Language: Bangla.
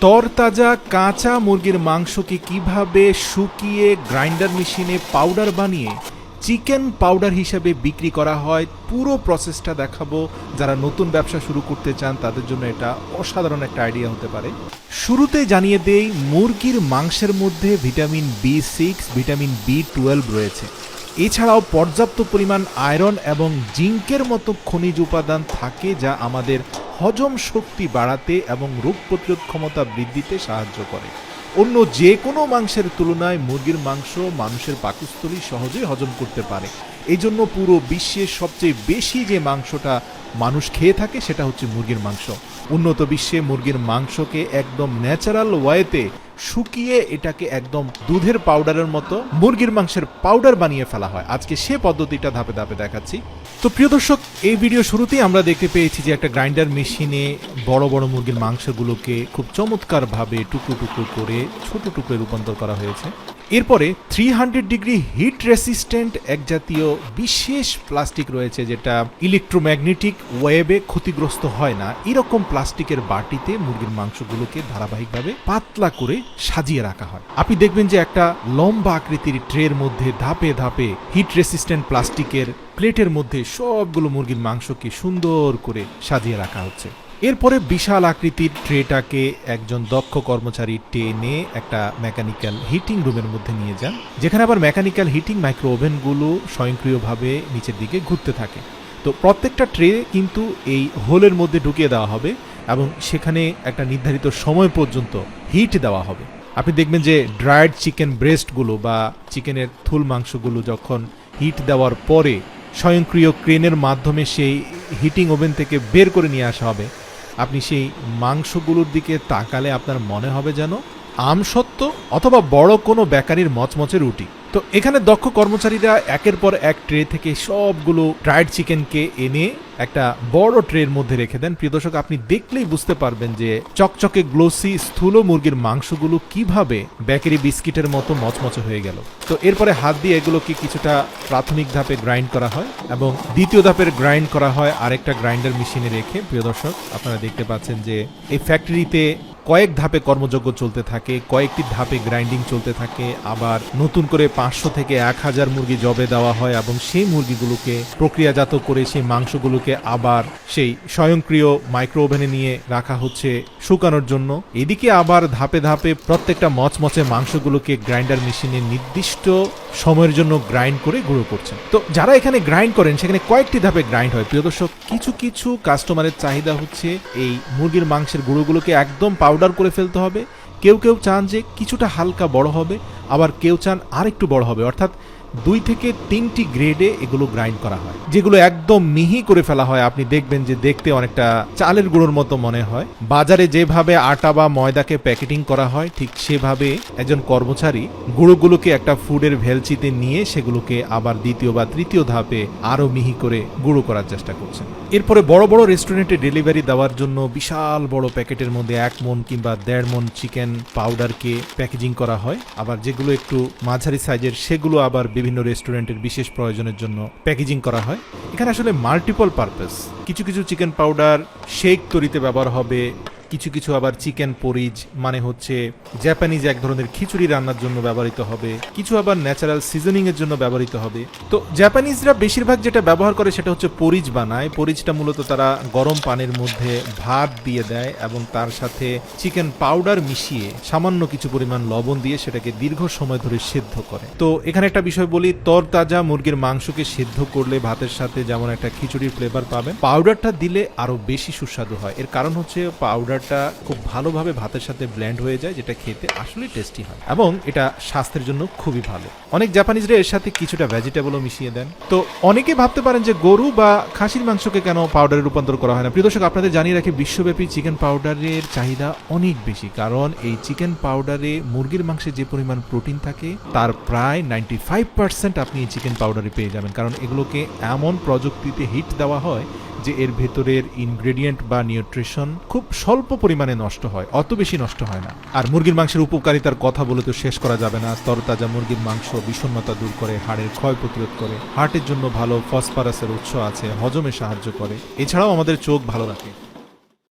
তরতাজা কাঁচা মুরগির মাংসকে কীভাবে শুকিয়ে গ্রাইন্ডার মেশিনে পাউডার বানিয়ে চিকেন পাউডার হিসাবে বিক্রি করা হয়, পুরো প্রসেসটা দেখাবো। যারা নতুন ব্যবসা শুরু করতে চান, তাদের জন্য এটা অসাধারণ একটা আইডিয়া হতে পারে। শুরুতে জানিয়ে দেই, মুরগির মাংসের মধ্যে vitamin B six, vitamin B twelve রয়েছে। এছাড়াও পর্যাপ্ত পরিমাণ আয়রন এবং জিঙ্কের মতো খনিজ উপাদান থাকে যা আমাদের হজম শক্তি বাড়াতে এবং রোগ প্রতিরোধ ক্ষমতা বৃদ্ধিতে সাহায্য করে। অন্য যে কোনো মাংসের তুলনায় মুরগির মাংস মানুষের পাকস্থলী সহজেই হজম করতে পারে। এই জন্য পুরো বিশ্বের সবচেয়ে বেশি যে মাংসটা মানুষ খেয়ে থাকে সেটা হচ্ছে মুরগির মাংস। উন্নত বিশ্বে মুরগির মাংসকে একদম ন্যাচারাল ওয়েতে শুকিয়ে এটাকে একদম দুধের পাউডারের মতো মুরগির মাংসের পাউডার বানিয়ে ফেলা হয়। আজকে সে পদ্ধতিটা ধাপে ধাপে দেখাচ্ছি। তো প্রিয় দর্শক, এই ভিডিও শুরুতেই আমরা দেখতে পেয়েছি যে একটা গ্রাইন্ডার মেশিনে বড় বড় মুরগির মাংসগুলোকে খুব চমৎকারভাবে টুকরো টুকরো করে ছোট টুকরো রূপান্তর করা হয়েছে। এরপরে three hundred degree heat resistant এক জাতীয় বিশেষ প্লাস্টিক রয়েছে যেটা ইলেকট্রোম্যাগনেটিক ওয়েবে ক্ষতিগ্রস্ত হয় না। এরকম প্লাস্টিকের বাটিতে মুরগির মাংসগুলোকে ধারাবাহিকভাবে পাতলা করে সাজিয়ে রাখা হয়। আপনি দেখবেন যে একটা লম্বা আকৃতির ট্রের মধ্যে ধাপে ধাপে হিট রেসিস্ট্যান্ট প্লাস্টিকের প্লেটের মধ্যে সবগুলো মুরগির মাংসকে সুন্দর করে সাজিয়ে রাখা হচ্ছে। এরপরে বিশাল আকৃতির ট্রেটাকে একজন দক্ষ কর্মচারী টেনে একটা মেকানিক্যাল হিটিং রুমের মধ্যে নিয়ে যান, যেখানে আবার মেকানিক্যাল হিটিং মাইক্রো ওভেনগুলো স্বয়ংক্রিয়ভাবে নিচের দিকে ঘুরতে থাকে। তো প্রত্যেকটা ট্রে কিন্তু এই হোলের মধ্যে ঢুকিয়ে দেওয়া হবে এবং সেখানে একটা নির্ধারিত সময় পর্যন্ত হিট দেওয়া হবে। আপনি দেখবেন যে ড্রায়েড চিকেন ব্রেস্টগুলো বা চিকেনের থুল মাংসগুলো যখন হিট দেওয়ার পরে স্বয়ংক্রিয় ক্রেনের মাধ্যমে সেই হিটিং ওভেন থেকে বের করে নিয়ে আসা হবে আপনি সেই মাংসগুলোর দিকে তাকালে আপনার মনে হবে যেন আমসত্ত্ব অথবা বড় কোনো বেকারির মচমচে রুটি। তো এখানে দক্ষ কর্মচারীরা একের পর এক ট্রে থেকে সবগুলো ড্রাইড চিকেনকে এনে একটা বড় ট্রের মধ্যে রেখে দেন। প্রিয় দর্শক, আপনি দেখলেই বুঝতে পারবেন যে চকচকে, গ্লোসি, স্থূল মুরগির মাংসগুলো কীভাবে বেকারি বিস্কিটের মতো মচমচে হয়ে গেল। তো এরপরে হাত দিয়ে এগুলোকে কিছুটা প্রাথমিক ধাপে গ্রাইন্ড করা হয় এবং দ্বিতীয় ধাপের গ্রাইন্ড করা হয় আরেকটা গ্রাইন্ডার মেশিনে রেখে। প্রিয় দর্শক, আপনারা দেখতে পাচ্ছেন যে এই ফ্যাক্টরিতে কয়েক ধাপে কর্মযজ্ঞ চলতে থাকে, কয়েকটি ধাপে গ্রাইন্ডিং চলতে থাকে, আবার নতুন করে পাঁচশো থেকে এক হাজার মুরগি জবে দেওয়া হয় এবং সেই মুরগিগুলোকে প্রক্রিয়াজাত করে সেই মাংসগুলোকে আবার সেই স্বয়ংক্রিয় মাইক্রো ওভেনে নিয়ে রাখা হচ্ছে শুকানোর জন্য। এদিকে আবার ধাপে ধাপে প্রত্যেকটা মচমচে মাংসগুলোকে গ্রাইন্ডার মেশিনে নির্দিষ্ট সময়ের জন্য গ্রাইন্ড করে গুঁড়ো করছেন। তো যারা এখানে গ্রাইন্ড করেন, সেখানে কয়েকটি ধাপে গ্রাইন্ড হয়। প্রিয় দর্শক, কিছু কিছু কাস্টমারের চাহিদা হচ্ছে এই মুরগির মাংসের গুঁড়োগুলোকে একদম করে ফেলতে হবে। কেউ কেউ চান যে কিছুটা হালকা বড় হবে, আবার কেউ চান আর একটু বড় হবে। অর্থাৎ দুই থেকে তিনটি গ্রেডে এগুলো গ্রাইন্ড করা হয়, যেগুলো একদম মিহি করে ফেলা হয়। আপনি দেখবেন যে দেখতে অনেকটা চালের গুঁড়োর মতো মনে হয়। বাজারে যেভাবে আটা বা ময়দাকে প্যাকেটিং করা হয়, ঠিক সেভাবে একজন কর্মচারী গুঁড়োগুলোকে একটা ফুডের ভেলচিতে নিয়ে সেগুলোকে আবার দ্বিতীয় বা তৃতীয় ধাপে আরও মিহি করে গুঁড়ো করার চেষ্টা করছেন। এরপরে বড় বড় রেস্টুরেন্টে ডেলিভারি দেওয়ার জন্য বিশাল বড় প্যাকেটের মধ্যে এক মন কিংবা দেড় মন চিকেন পাউডারকে প্যাকেজিং করা হয়। আবার যেগুলো একটু মাঝারি সাইজের, সেগুলো আবার বিভিন্ন রেস্টুরেন্টের বিশেষ প্রয়োজনের জন্য প্যাকেজিং করা হয়। এখানে আসলে মাল্টিপল পারপাস কিছু কিছু চিকেন পাউডার শেক তৈরিতে ব্যবহার হবে কিছু কিছু আবার চিকেন পরিজ মানে হচ্ছে জাপানিজ এক ধরনের খিচুড়ি রান্নার জন্য ব্যবহৃত হবে। কিছু আবার ন্যাচারাল সিজনিং এর জন্য ব্যবহৃত হবে। তো জাপানিজরা বেশিরভাগ যেটা ব্যবহার করে সেটা হচ্ছে পরিজ বানায়। পরিজটা মূলত তারা গরম পানির মধ্যে ভাত দিয়ে দেয় এবং তার সাথে চিকেন পাউডার মিশিয়ে সামান্য কিছু পরিমাণ লবণ দিয়ে সেটাকে দীর্ঘ সময় ধরে সেদ্ধ করে। তো এখানে একটা বিষয় বলি, তরতাজা মুরগির মাংসকে সেদ্ধ করলে ভাতের সাথে যেমন একটা খিচুড়ির ফ্লেভার পাবেন পাউডারটা দিলে আরও বেশি সুস্বাদু হয়। এর কারণ হচ্ছে পাউডারটা খুব ভালোভাবে ভাতের সাথে ব্ল্যান্ড হয়ে যায়, যেটা খেতে আসলে টেস্টি হয়। এবং এটা স্বাস্থ্যের জন্য খুবই ভালো। অনেক জাপানিজরা এর সাথে কিছুটা ভেজিটেবলও মিশিয়ে দেন। তো অনেকে ভাবতে পারেন যে গরু বা খাসির মাংসকে কেন পাউডারে রূপান্তর করা হয় না? প্রিয় দর্শক, আপনাদের জানিয়ে রাখি, বিশ্বব্যাপী চিকেন পাউডারের চাহিদা অনেক বেশি। কারণ এই চিকেন পাউডারে মুরগির মাংসে যে পরিমাণ প্রোটিন থাকে, তার প্রায় নাইনটি ফাইভ পার্সেন্ট আপনি এই চিকেন পাউডারে পেয়ে যাবেন। কারণ এগুলোকে এমন প্রযুক্তিতে হিট দেওয়া হয় যে এর ভেতরের ইনগ্রেডিয়েন্ট বা নিউট্রিশন খুব স্বল্প পরিমাণে নষ্ট হয়, অত বেশি নষ্ট হয় না। আর মুরগির মাংসের উপকারিতার কথা বলে তো শেষ করা যাবে না। তরতাজা মুরগির মাংস বিষণ্ণতা দূর করে, হাড়ের ক্ষয় প্রতিরোধ করে, হার্টের জন্য ভালো ফসফরাসের উৎস আছে, হজমে সাহায্য করে। এছাড়াও আমাদের চোখ ভালো রাখে।